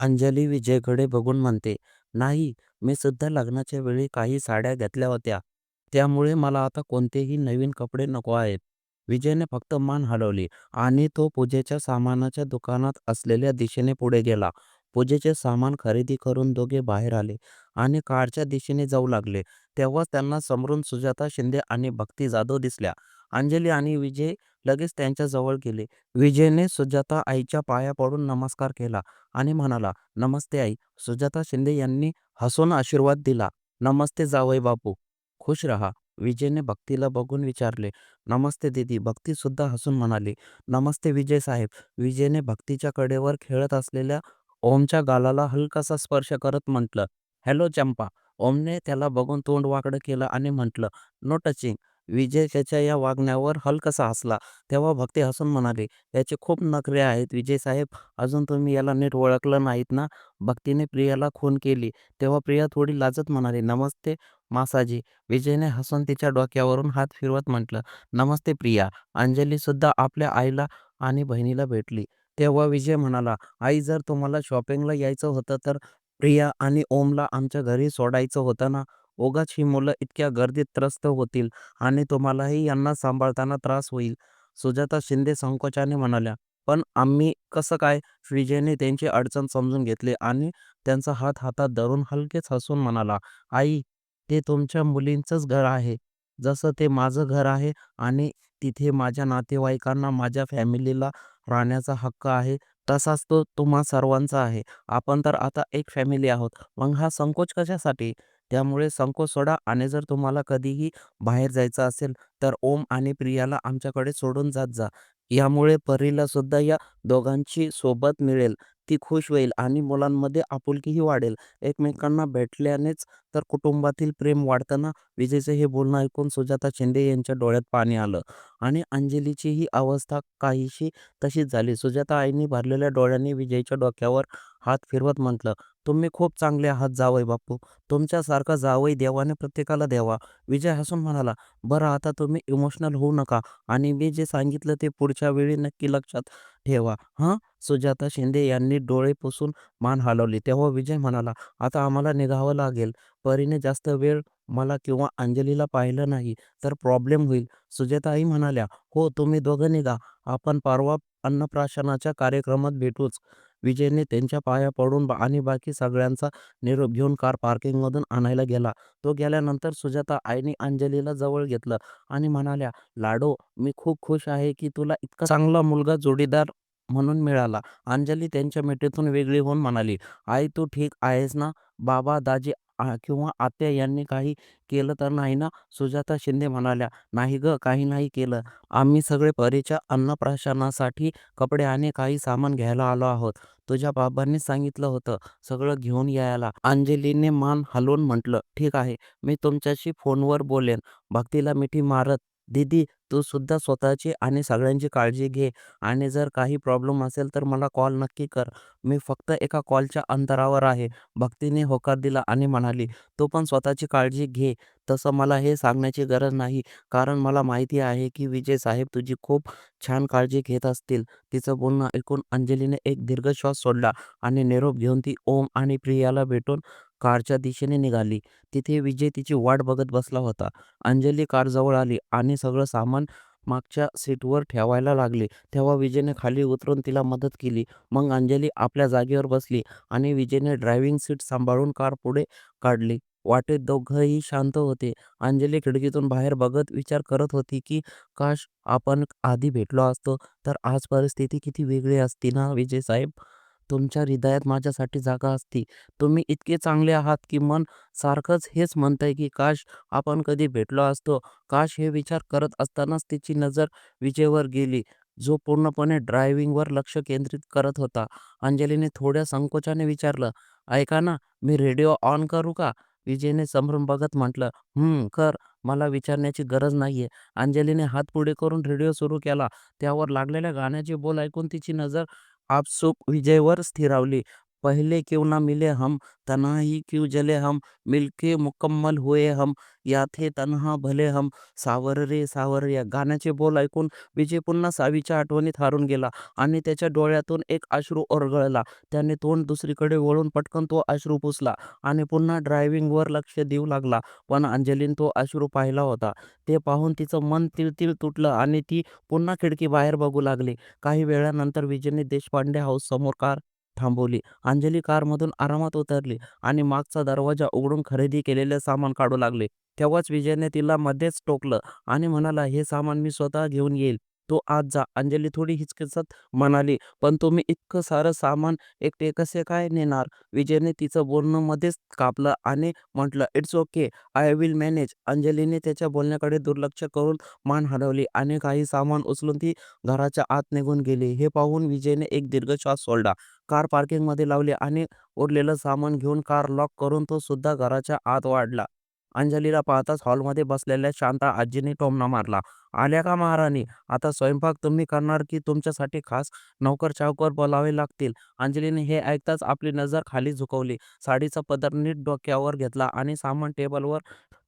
अंजली विजयकडे बघून म्हणते, "नाही, मी सुद्धा लग्नाच्या वेळी काही साड्या घेतल्या होत्या. त्यामुळे मला आता कोणतेही नवीन कपडे नको आहेत." विजयने फक्त मान हलवली आणि तो पूजेच्या सामानाच्या दुकानात असलेल्या दिशेने पुढे गेला. पूजेचे सामान खरेदी करून दोघे बाहेर आले आणि कारच्या दिशेने जाऊ लागले. तेव्हाच त्यांना समोरून सुजाता शिंदे आणि भक्ती जाधव दिसल्या. अंजली आणि विजय लगेच त्यांच्या जवळ गेले. विजयने सुजाता आईच्या पाया पडून नमस्कार केला आणि म्हणाला, "नमस्ते आई." सुजाता शिंदे यांनी हसून आशीर्वाद दिला. "नमस्ते जावई बापू, खुश रहा." विजयने भक्तीला बघून विचारले, "नमस्ते दीदी." भक्ती सुद्धा हसून म्हणाली, "नमस्ते विजय साहेब." विजयने भक्तीच्या कडेवर खेळत असलेल्या ओमच्या गालाला हलकासा स्पर्श करत म्हटलं, "हॅलो चंपा." ओमने त्याला बघून तोंड वाकडं केलं आणि म्हटलं, "नो टचिंग." विजय त्याच्या या वागण्यावर हलकसा हसला. तेव्हा भक्ती हसून म्हणाले "याचे खूप नखरे आहेत विजय साहेब. अजून तुम्ही याला नीट ओळखलं नाहीत ना?" भक्तीने प्रियाला खून केली तेव्हा प्रिया थोडी लाजत म्हणाली, "नमस्ते मासाजी." विजयने हसून तिच्या डोक्यावरून हात फिरवत म्हटलं, "नमस्ते प्रिया." अंजली सुद्धा आपल्या आईला आणि बहिणीला भेटली. तेव्हा विजय म्हणाला, "आई, जर तुम्हाला शॉपिंगला यायचं होतं तर प्रिया आणि ओमला आमच्या घरी सोडायचं होतं ना. ओगाच ही मुलं इतक्या गर्दीत त्रस्त होतील आणि तुम्हालाही यांना सांभाळताना त्रास होईल." सुजाता शिंदे संकोचाने म्हणाल्या, "पण आम्ही कसं काय?" विजयने त्यांची अडचण समजून घेतली आणि त्यांचा हात हातात धरून हलकेच हसून म्हणाला, "आई, ते तुमच्या मुलींचंच घर आहे. जसं ते माझं घर आहे आणि तिथे माझ्या नातेवाईकांना, माझ्या फॅमिलीला राहण्याचा हक्क आहे, तसाच तो तुम्हा सर्वांचा आहे. आपण तर आता एक फॅमिली आहोत. मग हा संकोच कशासाठी? त्यामुळे संकोच सोडा आणि जर तुम्हाला कधीही बाहेर जायचं असेल तर ओम आणि प्रियाला आमच्याकडे सोडून जात जा. यामुळे परीला सुद्धा या दोघांची सोबत मिळेल. ती खुश होईल आणि मुलांमध्ये आपुलकीही वाढेल. एकमेकांना भेटल्यानेच तर कुटुंबातील प्रेम वाढताना विजयचं हे बोलणं ऐकून सुजाता शिंदे यांच्या डोळ्यात पाणी आलं आणि अंजलीचीही अवस्था काहीशी तशीच झाली. सुजाता आईनी भरलेल्या डोळ्यांनी विजयच्या डोक्यावर हात फिरवत म्हटलं, "तुम्ही खूप चांगले आहात जावई बापू. तुमच्यासारखा जावई देवाने प्रत्येकाला द्यावा." विजय हसून म्हणाला, "बरं आता तुम्ही इमोशनल होऊ नका आणि मी जे सांगितलं ते पुढच्या वेळी नक्की लक्षात ठेवा हां सुजाता शिंदे यांनी डोळे पुसून मान हलवली. तेव्हा विजय म्हणाला, "आता आम्हाला निघावं लागेल. परीने जास्त वेळ मला किंवा अंजलीला पाहिलं नाही तर प्रॉब्लेम होईल." सुजाताई म्हणाल्या, "हो, तुम्ही दोघं निघा. आपण परवा अन्नप्राशनाच्या कार्यक्रमात भेटूच." विजयने त्यांच्या पाया पडून आणि बाकी सगळ्यांचा निरोप घेऊन कार पार्किंगमधून आणायला गेला. तो गेल्यानंतर सुजाता आईने अंजलीला जवळ घेतलं आणि म्हणाल्या, "लाडो, मी खूप खुश आहे की तुला इतका चांगला मुलगा जोडीदार म्हणून मिळाला." अंजली त्यांच्या मिठीतून वेगळी होऊन म्हणाली, "आई, तू ठीक आहेस ना? बाबा, दाजी किंवा आत्या यांनी काही केलं तर नाही ना?" सुजाता शिंदे म्हणाल्या, "नाही गं, काही नाही केलं. आम्ही सगळे परीच्या अन्नप्राशनासाठी कपडे आणि काही सामान घ्यायला आलो आहोत. तुझ्या बाबांनी सांगितलं होतं सगळं घेऊन यायला." अंजलीने मान हलवून म्हटलं, "ठीक आहे, मी तुमच्याशी फोनवर बोलेन." भक्तीला मिठी मारत, "दीदी, तू सुद्धा स्वतःची आणि सगळ्यांची काळजी घे आणि जर काही प्रॉब्लेम असेल तर मला कॉल नक्की कर. मी फक्त एका कॉलच्या अंतरावर आहे." भक्तीने होकार दिला आणि म्हणाली, "तू पण स्वतःची काळजी घे. तसं मला हे सांगण्याची गरज नाही, कारण मला माहिती आहे की विजय साहेब तुझी खूप छान काळजी घेत असतील." तिचं बोलणं ऐकून अंजलीने एक दीर्घ श्वास सोडला आणि निरोप घेऊन ती ओम आणि प्रियाला भेटून कारच्या दिशेने निघाली. तिथे विजय तिची वाट बघत बसला होता. अंजली कारजवळ आली आणि सगळं सामान मागच्या सीटवर ठेवायला लागली. तेव्हा विजयने खाली उतरून तिला मदत केली. मग अंजली आपल्या जागेवर बसली आणि विजयने ड्रायव्हिंग सीट सांभाळून कार पुढे काढली. वाटेत दोघंही शांत होते. अंजली खिडकीतून बाहेर बघत विचार करत होती की काश आपण आधी भेटलो असतो तर आज परिस्थिती किती वेगळी असती ना विजय साहेब. तुमच्या हृदयात माझ्यासाठी जागा असती. तुम्ही इतके चांगले आहात की मन सारखंच हेच म्हणतंय की काश आपण कधी भेटलो असतो. काश हे विचार करत असतानाच तिची नजर विजेवर गेली, जो पूर्णपणे ड्रायव्हिंगवर लक्ष केंद्रित करत होता. अंजलीने थोड्या संकोचाने विचारलं, "ऐका ना, मी रेडिओ ऑन करू का?" विजयने संभ्रम बघत म्हटलं, "हं, कर. मला विचारण्याची गरज नाहीये." अंजलीने हात पुढे करून रेडिओ सुरू केला. त्यावर लागलेल्या गाण्याचे बोल ऐकून तिची नजर आपसूप विजयवर स्थिरावली. पहले क्यों ना मिले हम तन्हाई क्यों जले हम मिलके मुकम्मल हुए हम या थे तन्हा भले हम। सावर रे सावर या गाण्याचे बोल ऐकून विजय पुन्हा सावीच्या आठवणीत हारून गेला आणि त्याच्या डोळ्यातून एक अश्रू ओरगळला. त्याने तोंड दुसरीकडे वळून पटकन तो अश्रू पुसला आणि पुन्हा ड्रायव्हिंगवर लक्ष देऊ लागला. पण अंजलीन तो अश्रू पाहिला होता. ते पाहून तिचं मन तिळतिळ तुटलं आणि ती पुन्हा खिडकी बाहेर बघू लागली. काही वेळानंतर विजयने देशपांडे हाऊस समोर कार थांबवली. अंजली कारमधून आरामात उतरली आणि मागचा दरवाजा उघडून खरेदी केलेले सामान काढू लागले. तेव्हाच विजयने तिला मध्येच टोकलं आणि म्हणाला हे सामान मी स्वतः घेऊन येईल. तो आज जा. अंजली थोडी हिचकिचत म्हणाली पण तुम्ही इतकं सारं सामान एकटे कसे काय नेणार? विजयने तिचं बोलणं मध्येच कापलं आणि म्हटलं it's okay I will manage. अंजलीने त्याच्या बोलण्याकडे दुर्लक्ष करून मान हलवली आणि काही सामान उचलून ती घराच्या आत निघून गेली. हे पाहून विजयने एक दीर्घ श्वास सोडला. कार पार्किंगमध्ये लावली आणि उरलेलं सामान घेऊन कार लॉक करून तो सुद्धा घराच्या आत वाढला. अंजलीला पाहताच हॉलमध्ये बसलेल्या शांता आजीने टोमणा मारला. आल्या का महाराणी? आता स्वयंपाक तुम्ही करणार की तुमच्यासाठी खास नौकर चावकर बोलावे लागतील. अंजलीने हे ऐकताच आपली नजर खाली झुकवली. साडीचा पदर नीट डोक्यावर घेतला आणि सामान टेबलवर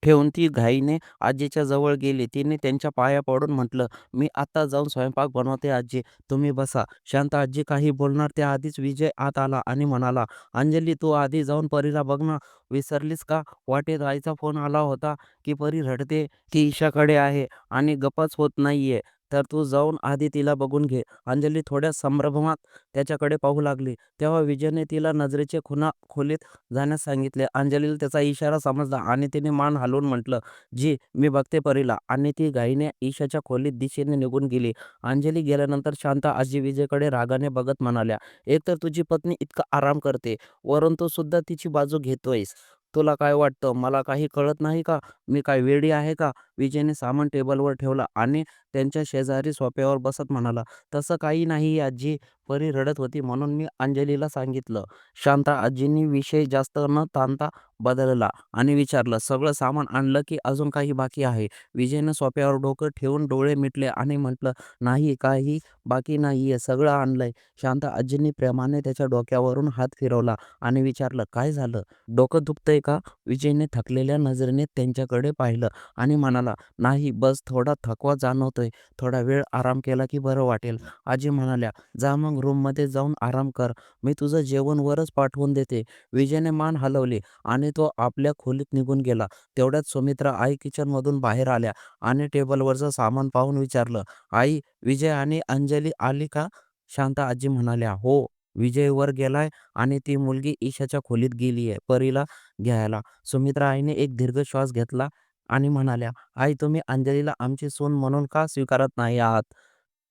ठेवून ती घाईने आजीच्या जवळ गेली. तिने त्यांच्या पाया पडून म्हटलं मी आता जाऊन स्वयंपाक बनवते आजी. तुम्ही बसा. शांत आजी काही बोलणार त्याआधीच विजय आत आला आणि म्हणाला अंजली तू आधी जाऊन परीला बघ ना. विसरलीस का? वाटेत आईचा फोन आला होता की परी रडते ती ईशाकडे आहे आणि गप्पच होत नाहीये. तर तू जाऊन आधी तिला बघून घे. अंजली थोड्या संभ्रमात त्याच्याकडे पाहू लागली. तेव्हा विजयने तिला नजरेचे खुना खोलीत जाण्यास सांगितले. अंजलीला त्याचा इशारा समजला आणि तिने मान हलवून म्हटलं जी मी बघते परीला. आणि ती घाईने ईशाच्या खोलीत दिशेने निघून गेली. अंजली गेल्यानंतर शांता आजी विजयकडे रागाने बघत म्हणाल्या एकतर तुझी पत्नी इतका आराम करते. वरून तू सुद्धा तिची बाजू घेतोयस. तुला काय वाटतं? मला काही कळत नाही का? मी काय वेडी आहे का? विजयने सामान टेबलवर ठेवला आणि त्यांच्या शेजारी सोप्यावर बसत म्हणाला तसं काही नाही आजी परी रडत होती म्हणून मी अंजलीला सांगितलं. शांता आजींनी विषय जास्त न ताणता बदलला आणि विचारलं सगळं सामान आणलं की अजून काही बाकी आहे? विजयनं सोप्यावर डोकं ठेवून डोळे मिटले आणि म्हटलं नाही काही बाकी नाही आहे सगळं आणलंय. शांता आजींनी प्रेमाने त्याच्या डोक्यावरून हात फिरवला आणि विचारलं काय झालं? डोकं दुखतंय का? विजयने थकलेल्या नजरेने त्यांच्याकडे पाहिलं आणि म्हणाला नाही बस थोडा थकवा जाणवतोय. थोडा वेळ आराम केला की बरं वाटेल. आजी म्हणाल्या जा मग रूममध्ये जाऊन आराम कर. मी तुझं जेवण वरच पाठवून देते. विजयने मान हलवली आणि तो आपल्या खोलीत निघून गेला. तेवढ्यात सुमित्रा आई किचनमधून बाहेर आल्या आणि टेबलवरचं सामान पाहून विचारलं आई विजय आणि अंजली आली का? शांता आजी म्हणाल्या हो विजय वर गेलाय आणि ती मुलगी ईशाच्या खोलीत गेलीये परीला घ्यायला. सुमित्रा आईने एक दीर्घ श्वास घेतला आणि म्हणाल्या आई तुम्ही अंजलीला आमची सून म्हणून का स्वीकारत नाही आहात?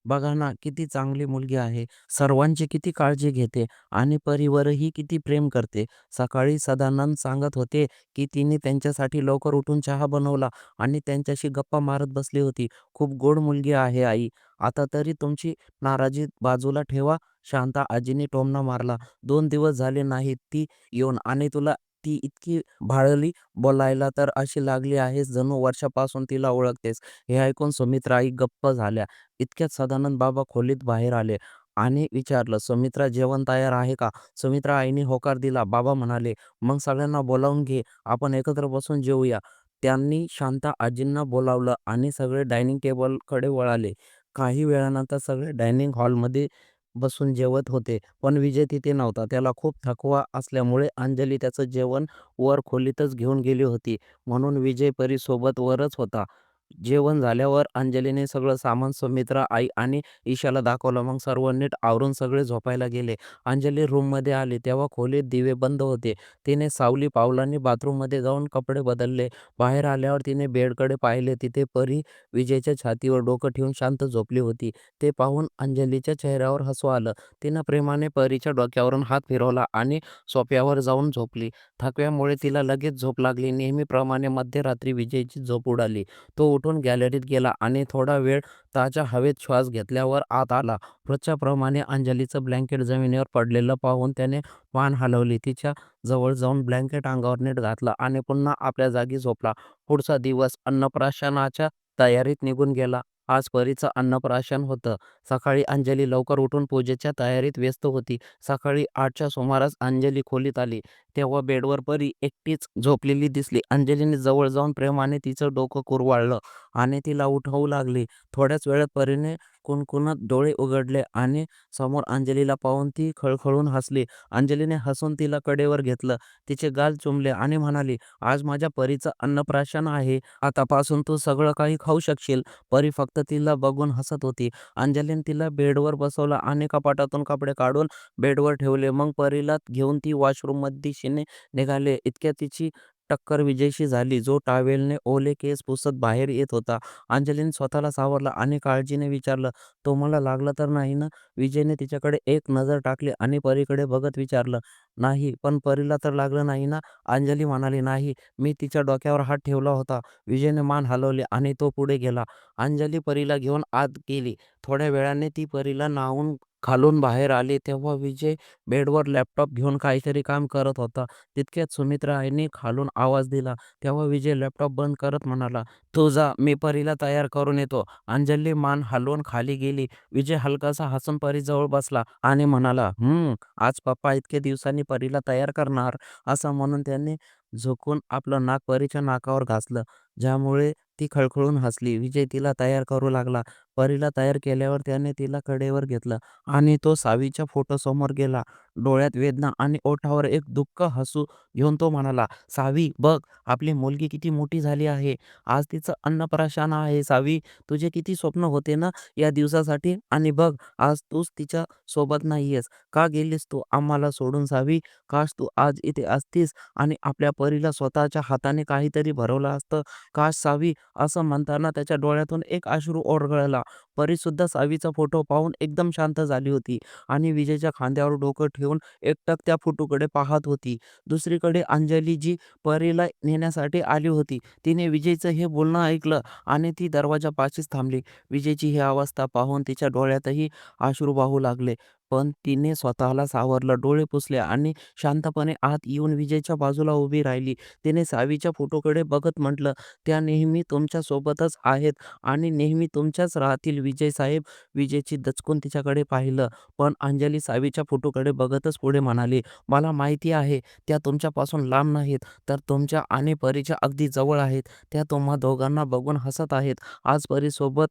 बघा ना किती चांगली मुलगी आहे. सर्वांची किती काळजी घेते आणि परीवरही किती प्रेम करते. सकाळी सदानंद सांगत होते की तिने त्यांच्यासाठी लवकर उठून चहा बनवला आणि त्यांच्याशी गप्पा मारत बसली होती. खूप गोड मुलगी आहे आई. आता तरी तुमची नाराजी बाजूला ठेवा. शांता आजीने टोमणा मारला. दोन दिवस झाले नाहीत ती येऊन आणि तुला ती इतकी भाळली बोलायला तर अशी लागली आहेस जणू वर्षापासून तिला ओळखतेस. हे ऐकून सुमित्रा आई गप्प झाल्या. इतक्यात सदानंद बाबा खोलीत बाहेर आले आणि विचारलं सुमित्रा जेवण तयार आहे का? सुमित्रा आईने होकार दिला. बाबा म्हणाले मग सगळ्यांना बोलावून घे. आपण एकत्र बसून जेवूया त्यांनी शांता आजींना बोलावलं आणि सगळे डायनिंग टेबलकडे वळाले. काही वेळानंतर सगळे डायनिंग हॉलमध्ये बसून जेवत होते. पण विजय तिथे नव्हता. त्याला खूप थकवा असल्यामुळे अंजली त्याचं जेवण वर खोलीतच घेऊन गेली होती. म्हणून विजय परीसोबत वरच होता. जेवण झाल्यावर अंजलीने सगळं सामान सुमित्रा आई आणि ईशाला दाखवलं. मग सर्व नीट आवरून सगळे झोपायला गेले. अंजली रूममध्ये आली. तेव्हा खोलीत दिवे बंद होते. तिने सावली पावलांनी बाथरूममध्ये जाऊन कपडे बदलले. बाहेर आल्यावर तिने बेडकडे पाहिले. तिथे परी विजयच्या छातीवर डोकं ठेवून शांत झोपली होती. ते पाहून अंजलीच्या चेहऱ्यावर हसू आलं. तिनं प्रेमाने परीच्या डोक्यावरून हात फिरवला आणि सोफ्यावर जाऊन झोपली. थकव्यामुळे तिला लगेच झोप लागली. नेहमीप्रमाणे मध्यरात्री विजयची झोप उडाली. तो उठून गॅलरीत गेला आणि थोडा वेळ ताज्या हवेत श्वास घेतल्यावर आत आला. रोजच्याप्रमाणे अंजलीचं ब्लँकेट जमिनीवर पडलेलं पाहून त्याने मान हलवली. तिच्या जवळ जाऊन ब्लँकेट अंगावर नीट घातलं आणि पुन्हा आपल्या जागी झोपला. पुढचा दिवस अन्नप्राशनाच्या तयारीत निघून गेला. आज परीचं अन्नप्राशन होतं. सकाळी अंजली लवकर उठून पूजेच्या तयारीत व्यस्त होती. सकाळी आठच्या सुमारास अंजली खोलीत आली, तेव्हा बेडवर परी एकटीच झोपलेली दिसली. अंजलीने जवळ जाऊन प्रेमाने तिचं डोकं कुरवाळलं आणि तिला उठवू लागली. थोड्याच वेळात परीने कुणकुणत डोळे उघडले आणि समोर अंजलीला पाहून ती खळखळून हसली. अंजलीने हसून तिला कडेवर घेतलं, तिचे गाल चुंबले आणि म्हणाली, "आज माझ्या परीचं अन्नप्राशन आहे. आतापासून तू सगळं काही खाऊ शकशील." परी फक्त तिला बघून हसत होती. अंजली अंजलीने तिला बेडवर बसवला आणि कपाटातून कपडे काढून बेडवर ठेवले. मग परीला घेऊन ती वॉशरूममध्ये दिशेने निघाली. इतक्यात तिची टक्कर विजयशी झाली, जो टॉवेलने ओले केस पुसत बाहेर येत होता. अंजलीने स्वतःला सावरलं आणि काळजीने विचारलं, "तुम्हाला लागलं तर नाही ना?" विजयने तिच्याकडे एक नजर टाकली आणि परीकडे बघत विचारलं, "नाही, पण परीला तर लागलं नाही ना?" अंजली म्हणाली, "नाही, मी तिच्या डोक्यावर हात ठेवला होता." विजयने मान हलवली आणि तो पुढे गेला. अंजली परीला घेऊन आत गेली. थोड्या वेळाने ती परीला न्हाऊन खालून बाहेर आली, तेव्हा विजय बेडवर लॅपटॉप घेऊन काहीतरी काम करत होता. तितक्यात यांनी खालून आवाज दिला. तेव्हा विजय लॅपटॉप बंद करत म्हणाला, "तू जा, मी परीला तयार करून येतो." अंजली मान हलवून खाली गेली. विजय हलकासा हसून परीजवळ बसला आणि म्हणाला, "हं, आज पप्पा इतक्या दिवसांनी परीला तयार करणार." असं म्हणून त्याने झुकून आपलं नाक परीच्या नाकावर घासलं, ज्यामुळे ती खळखळून हसली. विजय तिला तयार करू लागला. परीला तयार केल्यावर त्याने तिला कडेवर घेतलं आणि तो सावीच्या फोटोसमोर गेला. डोळ्यात वेदना आणि ओठावर एक दुःख हसू घेऊन तो म्हणाला, "सावी, बघ, आपली मुलगी किती मोठी झाली आहे. आज तिचं अन्नप्राशन आहे. सावी, तुझे किती स्वप्न होते ना या दिवसासाठी आणि बघ, आज तूच तिच्या सोबत नाहीयेस. का गेलीस तू आम्हाला सोडून सावी? काश तू आज इथे असतीस आणि आपल्या परीला स्वतःच्या हाताने काहीतरी भरवलं असतं. काश सावी." असं म्हणताना त्याच्या डोळ्यातून एक अश्रू ओरघळला. परीसुद्धा सावीचा फोटो पाहून एकदम शांत झाली होती आणि विजयच्या खांद्यावर डोकं ठेवून एकटक त्या फोटोकडे पाहत होती. दुसरीकडे अंजली, जी परीला नेण्यासाठी आली होती, तिने विजयचं हे बोलणं ऐकलं आणि ती दरवाजापाशीच थांबली. विजयची ही अवस्था पाहून तिच्या डोळ्यातही अश्रू वाहू लागले. पण तिने स्वतःला सावरलं, डोळे पुसले आणि शांतपणे आत येऊन विजयच्या बाजूला उभी राहिली. तिने सावीच्या फोटोकडे बघत म्हटलं, "त्या नेहमी तुमच्या सोबतच आहेत आणि नेहमी तुमच्याच राहतील विजयसाहेब." विजयची दचकून तिच्याकडे पाहिलं, पण अंजली सावीच्या फोटोकडे बघतच पुढे म्हणाली, "मला माहिती आहे, त्या तुमच्यापासून लांब नाहीत, तर तुमच्या आणि परीच्या अगदी जवळ आहेत. त्या तुम्हा दोघांना बघून हसत आहेत. आज परीसोबत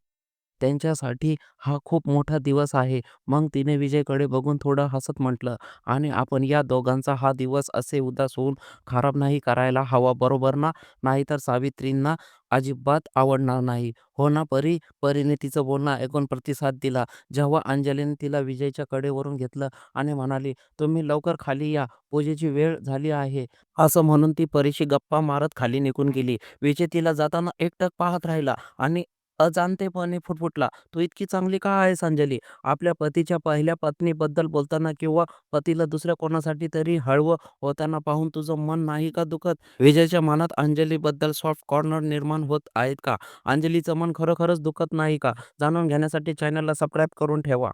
त्यांच्यासाठी हा खूप मोठा दिवस आहे." मग तिने विजयकडे बघून थोडं हसत म्हटलं, "आणि आपण या दोघांचा हा दिवस असे उदास होऊन खराब नाही करायला हवा, बरोबर ना? नाहीतर सावित्रींना अजिबात आवडणार नाही. हो ना परी?" परीने तिचं बोलणं ऐकून प्रतिसाद दिला. जेव्हा अंजलीने तिला विजयच्या कडेवरून घेतलं आणि म्हणाली, "तुम्ही लवकर खाली या, पूजेची वेळ झाली आहे." असं म्हणून ती परीशी गप्पा मारत खाली निघून गेली. विजय तिला जाताना एकटक पाहत राहिला आणि अजाणतेपणे फुटफुटला, "तू इतकी चांगली का आहेस अंजली? आपल्या पतीच्या पहिल्या पत्नीबद्दल बोलताना किंवा पतीला दुसऱ्या कोणासाठी तरी हळवं होताना पाहून तुझं मन नाही का दुखत?" विजयच्या मनात अंजलीबद्दल सॉफ्ट कॉर्नर निर्माण होत आहेत का? अंजलीचं मन खरोखरच दुखत नाही का? जाणून घेण्यासाठी चॅनलला सबस्क्राईब करून ठेवा.